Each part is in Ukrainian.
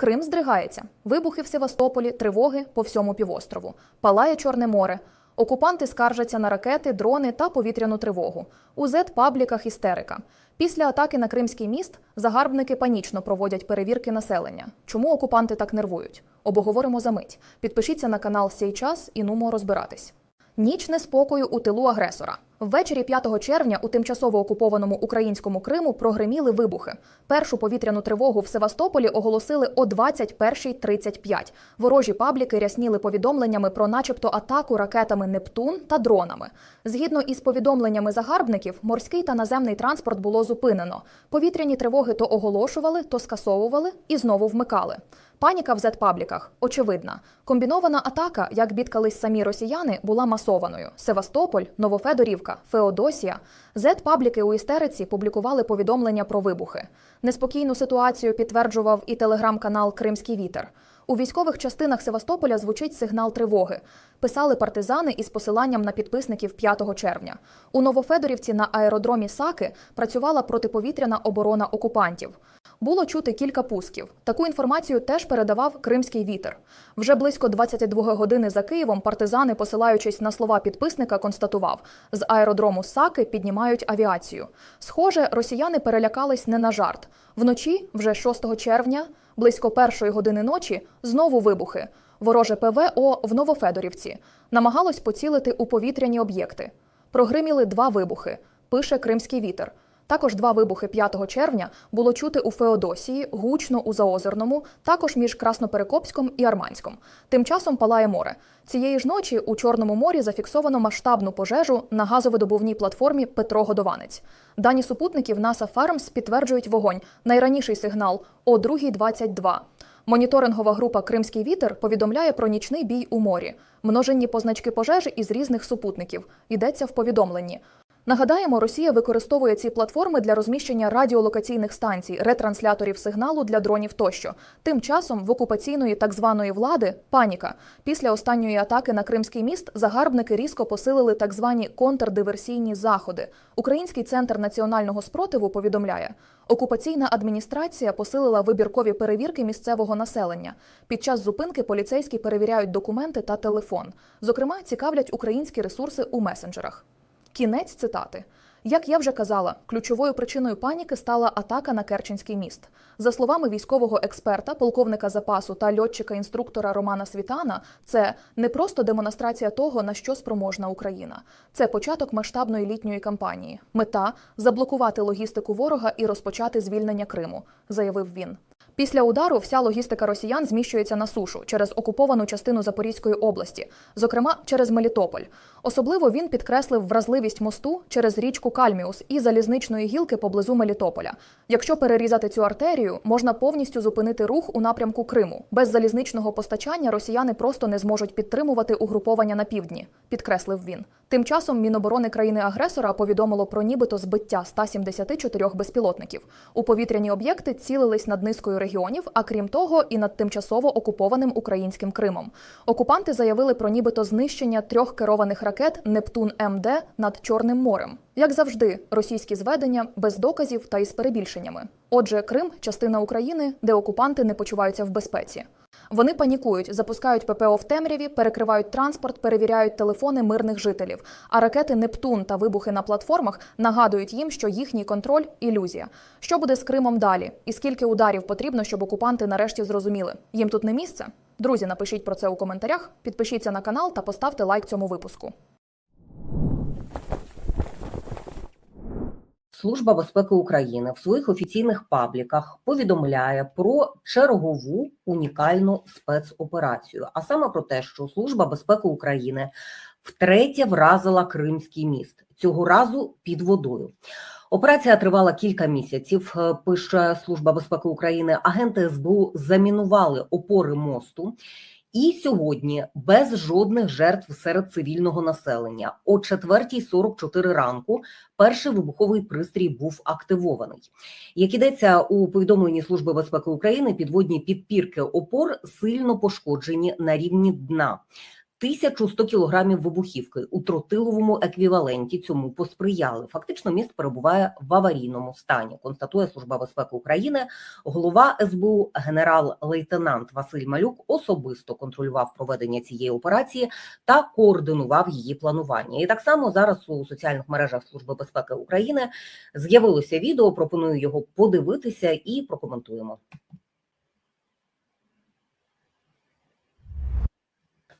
Крим здригається. Вибухи в Севастополі, тривоги по всьому півострову. Палає Чорне море. Окупанти скаржаться на ракети, дрони та повітряну тривогу. У зет-пабліках істерика. Після атаки на Кримський міст загарбники панічно проводять перевірки населення. Чому окупанти так нервують? Обговоримо за мить. Підпишіться на канал «Сей час» і нумо розбиратись. Ніч неспокою у тилу агресора. Ввечері 5 червня у тимчасово окупованому українському Криму прогреміли вибухи. Першу повітряну тривогу в Севастополі оголосили о 21.35. Ворожі пабліки рясніли повідомленнями про начебто атаку ракетами Нептун та дронами. Згідно із повідомленнями загарбників, морський та наземний транспорт було зупинено. Повітряні тривоги то оголошували, то скасовували і знову вмикали. Паніка в зет-пабліках очевидна. Комбінована атака, як бідкались самі росіяни, була масованою. Севастополь, Новофедорівка, Феодосія. Зет-пабліки у істериці публікували повідомлення про вибухи. Неспокійну ситуацію підтверджував і телеграм-канал Кримський вітер. У військових частинах Севастополя звучить сигнал тривоги. Писали партизани із посиланням на підписників 5 червня. У Новофедорівці на аеродромі Саки працювала протиповітряна оборона окупантів. Було чути кілька пусків. Таку інформацію теж передавав Кримський вітер. Вже близько 22 години за Києвом партизани, посилаючись на слова підписника, констатував: з аеродрому Саки піднімають авіацію. Схоже, росіяни перелякались не на жарт. Вночі, вже 6 червня, близько першої години ночі, знову вибухи. Вороже ПВО в Новофедорівці намагалось поцілити у повітряні об'єкти. Прогриміли два вибухи. Пише Кримський вітер. Також два вибухи 5 червня було чути у Феодосії, гучно у Заозерному, також між Красноперекопськом і Арманськом. Тим часом палає море. Цієї ж ночі у Чорному морі зафіксовано масштабну пожежу на газовидобувній платформі Петро Годованець. Дані супутників NASA Farms підтверджують вогонь. Найраніший сигнал о 2.22. Моніторингова група Кримський вітер повідомляє про нічний бій у морі. Множенні позначки пожежі із різних супутників. Йдеться в повідомленні. Нагадаємо, Росія використовує ці платформи для розміщення радіолокаційних станцій, ретрансляторів сигналу для дронів тощо. Тим часом в окупаційної так званої влади паніка. Після останньої атаки на Кримський міст загарбники різко посилили так звані контрдиверсійні заходи. Український центр національного спротиву повідомляє, окупаційна адміністрація посилила вибіркові перевірки місцевого населення. Під час зупинки поліцейські перевіряють документи та телефон. Зокрема, цікавлять українські ресурси у месенджерах. Кінець цитати. Як я вже казала, ключовою причиною паніки стала атака на Керченський міст. За словами військового експерта, полковника запасу та льотчика-інструктора Романа Світана, це не просто демонстрація того, на що спроможна Україна. Це початок масштабної літньої кампанії. Мета заблокувати логістику ворога і розпочати звільнення Криму, заявив він. Після удару вся логістика росіян зміщується на сушу через окуповану частину Запорізької області, зокрема через Мелітополь. Особливо він підкреслив вразливість мосту через річку Кальміус і залізничної гілки поблизу Мелітополя. Якщо перерізати цю артерію, можна повністю зупинити рух у напрямку Криму. Без залізничного постачання росіяни просто не зможуть підтримувати угруповання на півдні, підкреслив він. Тим часом Міноборони країни-агресора повідомило про нібито збиття 174 безпілотників. У повітряні об'єкти цілились над низкою регіонів, а крім того, і над тимчасово окупованим українським Кримом. Окупанти заявили про нібито знищення трьох керованих ракет Нептун МД над Чорним морем. Як завжди, російські зведення без доказів та із перебільшеннями. Отже, Крим частина України, де окупанти не почуваються в безпеці. Вони панікують, запускають ППО в темряві, перекривають транспорт, перевіряють телефони мирних жителів. А ракети Нептун та вибухи на платформах нагадують їм, що їхній контроль ілюзія. Що буде з Кримом далі? І скільки ударів потрібно, щоб окупанти нарешті зрозуміли? Їм тут не місце? Друзі, напишіть про це у коментарях, підпишіться на канал та поставте лайк цьому випуску. Служба безпеки України в своїх офіційних пабліках повідомляє про чергову унікальну спецоперацію, а саме про те, що Служба безпеки України втретє вразила Кримський міст цього разу під водою. Операція тривала кілька місяців. е, Пише Служба безпеки України. Агенти СБУ замінували опори мосту. І сьогодні без жодних жертв серед цивільного населення о 4.44 ранку перший вибуховий пристрій був активований. Як ідеться у повідомленні Служби безпеки України, підводні підпірки опор сильно пошкоджені на рівні дна. 1100 кілограмів вибухівки у тротиловому еквіваленті цьому посприяли. Фактично, міст перебуває в аварійному стані. Констатує Служба безпеки України. Голова СБУ генерал-лейтенант Василь Малюк особисто контролював проведення цієї операції та координував її планування. І так само зараз у соціальних мережах Служби безпеки України з'явилося відео. Пропоную його подивитися і прокоментуємо.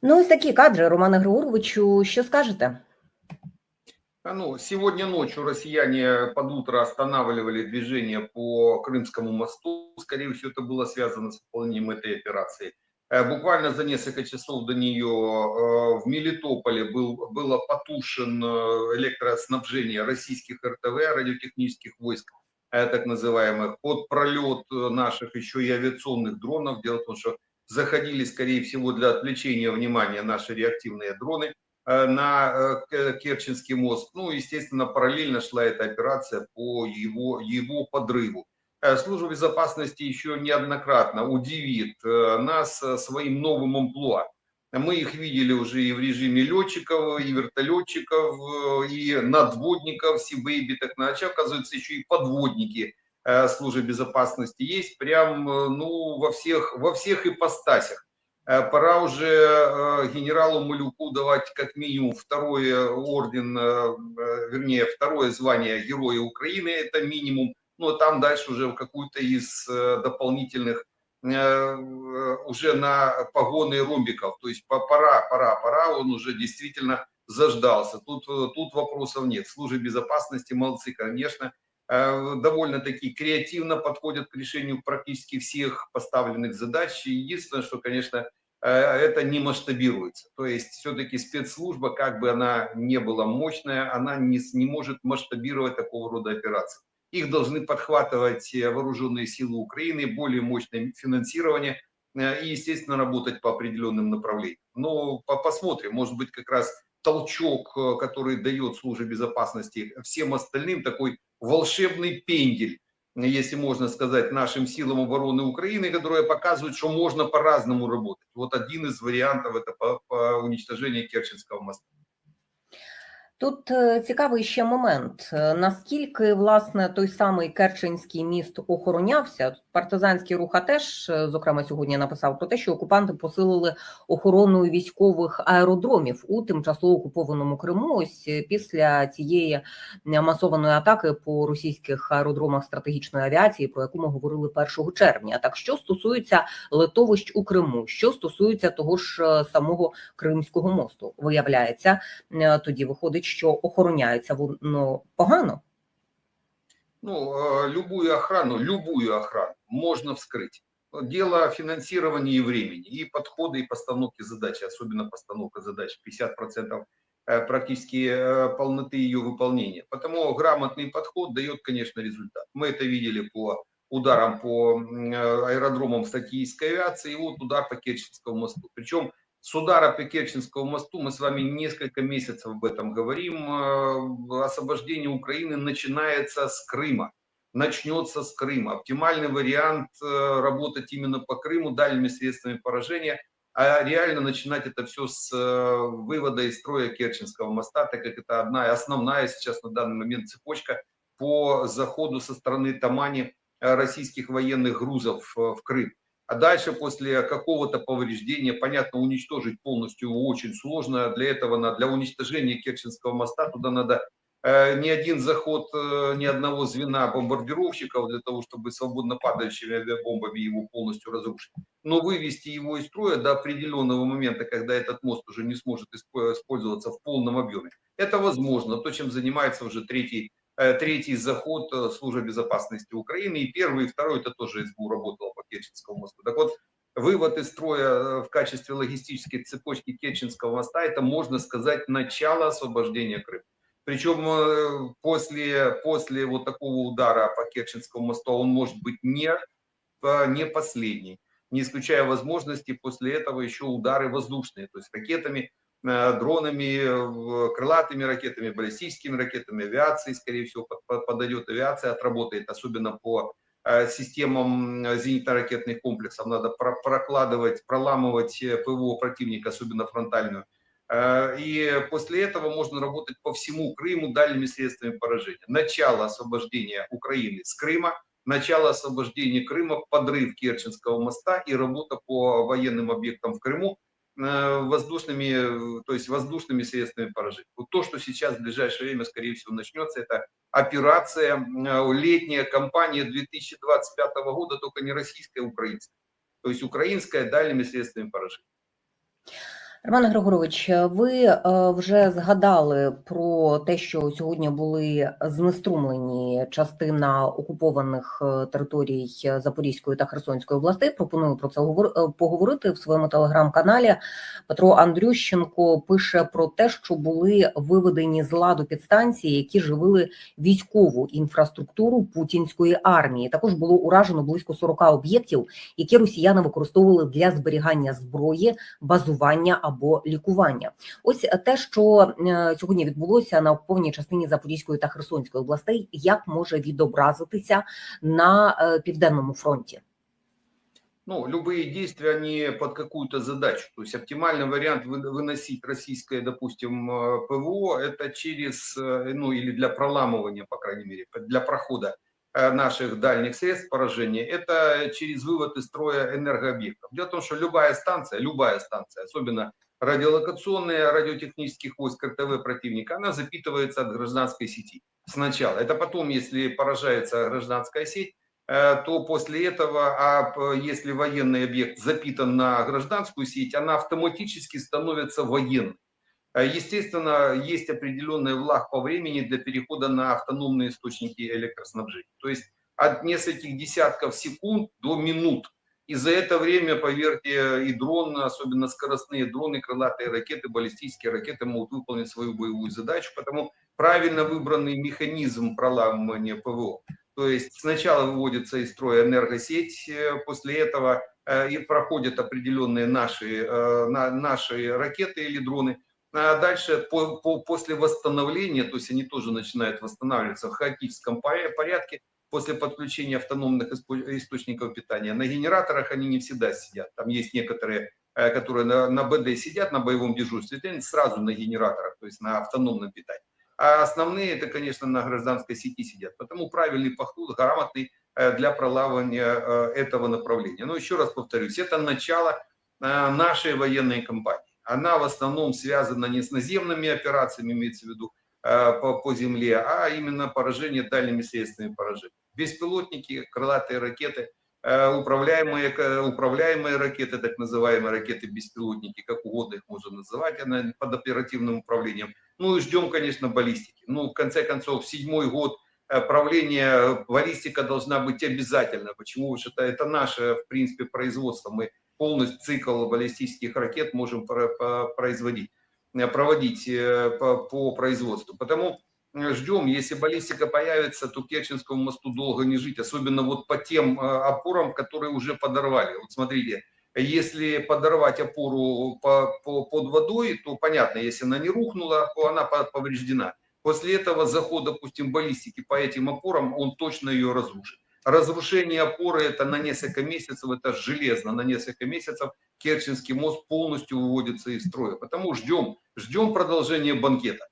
Ну, ось такі кадри, Романе Григоровичу. Що скажете? А, Ну, сегодня ночью россияне под утро останавливали движение по Крымскому мосту. Скорее всего, это было связано с выполнением этой операции. Э, Буквально за несколько часов до нее э, в Мелитополе был, было потушено электроснабжение российских РТВ, радиотехнических войск, э, так называемых, под пролет э, наших еще и авиационных дронов. Дело в том, что заходили, скорее всего, для отвлечения внимания наши реактивные дроны э, на э, Керченский мост. Ну, естественно, параллельно шла эта операция по его, его подрыву. Э, Служба безопасности еще неоднократно удивит нас своим новым амплуа. Мы их видели уже и в режиме летчиков, и вертолетчиков, и надводников, Сибэйби, так иначе, оказывается, еще и подводники службы безопасности есть прям э, ну, во, всех, во всех ипостасях. Э, Пора уже э, генералу Малюку давать как минимум второй орден, э, э, вернее, второе звание Героя Украины, это минимум. Ну, а там дальше уже в какую-то из э, дополнительных э, э, уже на погоны ромбиков. То есть по- пора, пора, пора, он уже действительно заждался. Тут, э, тут вопросов нет. Службы безопасности молодцы, конечно э, довольно-таки креативно подходят к решению практически всех поставленных задач. Единственное, что, конечно, э, это не масштабируется. То есть все-таки спецслужба, как бы она не была мощная, она не, не может масштабировать такого рода операции. Их должны подхватывать э, вооруженные силы Украины, более мощное финансирование э, и, естественно, работать по определенным направлениям. Но по- посмотрим, может быть, как раз толчок, э, который дает службе безопасности всем остальным, такой волшебный пендель, если можно сказать, нашим силам обороны Украины, которые показывают, что можно по-разному работать. Вот один из вариантов это по, по уничтожению Керченского моста. Тут е, цікавий ще момент. Е, Наскільки власне той самий Керченський міст охоронявся? Партизанський рух теж, е, зокрема, сьогодні написав про те, що окупанти посилили охорону військових аеродромів у тимчасово окупованому Криму. Ось після цієї масованої атаки по російських аеродромах стратегічної авіації, про яку ми говорили 1 червня. Так що стосується литовищ у Криму, що стосується того ж самого Кримського мосту, виявляється, тоді виходить, що охороняється воно погано. Ну, э, любую охрану, любую охрану можно вскрыть. Дело финансирования и времени, и подхода, и постановки задачи, особенно постановка задач, 50% э, практически э, полноты ее выполнения. Потому грамотный подход дает, конечно, результат. Мы это видели по ударам по м, э, аэродромам стратегической авиации, и вот удар по Керченскому мосту. Причем с удара по Керченскому мосту мы с вами несколько месяцев об этом говорим. э, Освобождение Украины начинается с Крыма начнется с Крыма. Оптимальный вариант э, работать именно по Крыму дальними средствами поражения, а реально начинать это все с э, вывода из строя Керченского моста, так как это одна основная сейчас на данный момент цепочка по заходу со стороны Тамани российских военных грузов в Крым. А дальше после какого-то повреждения, понятно, уничтожить полностью очень сложно. Для этого, на- для уничтожения Керченского моста туда надо э, ни один заход э, ни одного звена бомбардировщиков для того, чтобы свободно падающими авиабомбами его полностью разрушить. Но вывести его из строя до определенного момента, когда этот мост уже не сможет испо- использоваться в полном объеме, это возможно. То, чем занимается уже третий, третий заход э, службы безопасности Украины. И первый, и второй, это тоже СБУ работало по Керченскому мосту. Так вот, вывод из строя э, в качестве логистической цепочки Керченского моста, это, можно сказать, начало освобождения Крыма. Причем э, после, после вот такого удара по Керченскому мосту он может быть не, э, не последний, не исключая возможности после этого еще удары воздушные, то есть ракетами, э, дронами, э, крылатыми ракетами, баллистическими ракетами, авиацией, скорее всего, под- под- подойдет авиация, отработает, особенно по э, системам э, зенитно-ракетных комплексов. Надо про- прокладывать, проламывать э, ПВО противника, особенно фронтальную Э, И после этого можно работать по всему Крыму дальними средствами поражения. Начало освобождения Украины с Крыма, начало освобождения Крыма, подрыв Керченского моста и работа по военным объектам в Крыму э, воздушными, э, то есть воздушными средствами поражения. Вот то, что сейчас в ближайшее время, скорее всего, начнется, это операция, э, летняя кампания 2025 года, только не российская, а украинская. То есть украинская дальними средствами поражения. Роман Григорович, ви е, вже згадали про те, що сьогодні були знеструмлені частина окупованих е, територій Запорізької та Херсонської областей. Пропоную про це говор- е, поговорити в своєму телеграм-каналі. Петро Андрющенко пише про те, що були виведені з ладу підстанції, які живили військову інфраструктуру путінської армії. Також було уражено близько 40 об'єктів, які росіяни використовували для зберігання зброї, базування або лікування. Ось те, що е, сьогодні відбулося на окупованій частині Запорізької та Херсонської областей, як може відобразитися на е, південному фронті? Ну, любые действия, они под какую-то задачу. То есть оптимальный вариант вы- выносить российское, допустим, э, ПВО, это через, э, ну или для проламывания, по крайней мере, для прохода э, наших дальних средств поражения, это через вывод из строя энергообъектов. Дело в том, что любая станция, любая станция, особенно радиолокационные, радиотехнических войск РТВ противника, она запитывается от гражданской сети сначала. Это потом, если поражается гражданская сеть, э, то после этого, а если военный объект запитан на гражданскую сеть, она автоматически становится военной. Э, Естественно, есть определенный влаг по времени для перехода на автономные источники электроснабжения. То есть от нескольких десятков секунд до минут. И за это время, поверьте, и дрон, особенно скоростные дроны, крылатые ракеты, баллистические ракеты могут выполнить свою боевую задачу. Потому правильно выбранный механизм проламывания ПВО. То есть сначала выводится из строя энергосеть, э, после этого э, и проходят определенные наши, на- наши ракеты или дроны. А дальше по- по- после восстановления, то есть они тоже начинают восстанавливаться в хаотическом поря- порядке, после подключения автономных источников питания. На генераторах они не всегда сидят. Там есть некоторые, э, которые на, на БД сидят на боевом дежурстве, они сразу на генераторах, то есть на автономном питании. А основные это, конечно, на гражданской сети сидят. Потому правильный подход, грамотный э, для пролавывания э, этого направления. Но еще раз повторюсь, это начало нашей военной кампании. Она в основном связана не с наземными операциями, имеется в виду, э, по, по земле, а именно поражение дальними средствами поражения. Беспилотники, крылатые ракеты, э, управляемые, э, управляемые ракеты, так называемые ракеты-беспилотники, как угодно их можно называть, она под оперативным управлением. Ну и ждем, конечно, баллистики. Ну, в конце концов, седьмой год правления баллистика должна быть обязательно. Почему? Потому что это наше, в принципе, производство. Мы полностью цикл баллистических ракет можем производить, э, проводить э, по, производству. Потому э, ждем, если баллистика появится, то Керченскому мосту долго не жить, особенно вот по тем опорам, которые уже подорвали. Вот смотрите, если подорвать опору по, по- под водой, то понятно, если она не рухнула, то она по- повреждена. После этого заход, допустим, баллистики по этим опорам, он точно ее разрушит. Разрушение опоры это на несколько месяцев, это железно, на несколько месяцев Керченский мост полностью выводится из строя. Потому ждем, ждем продолжения банкета.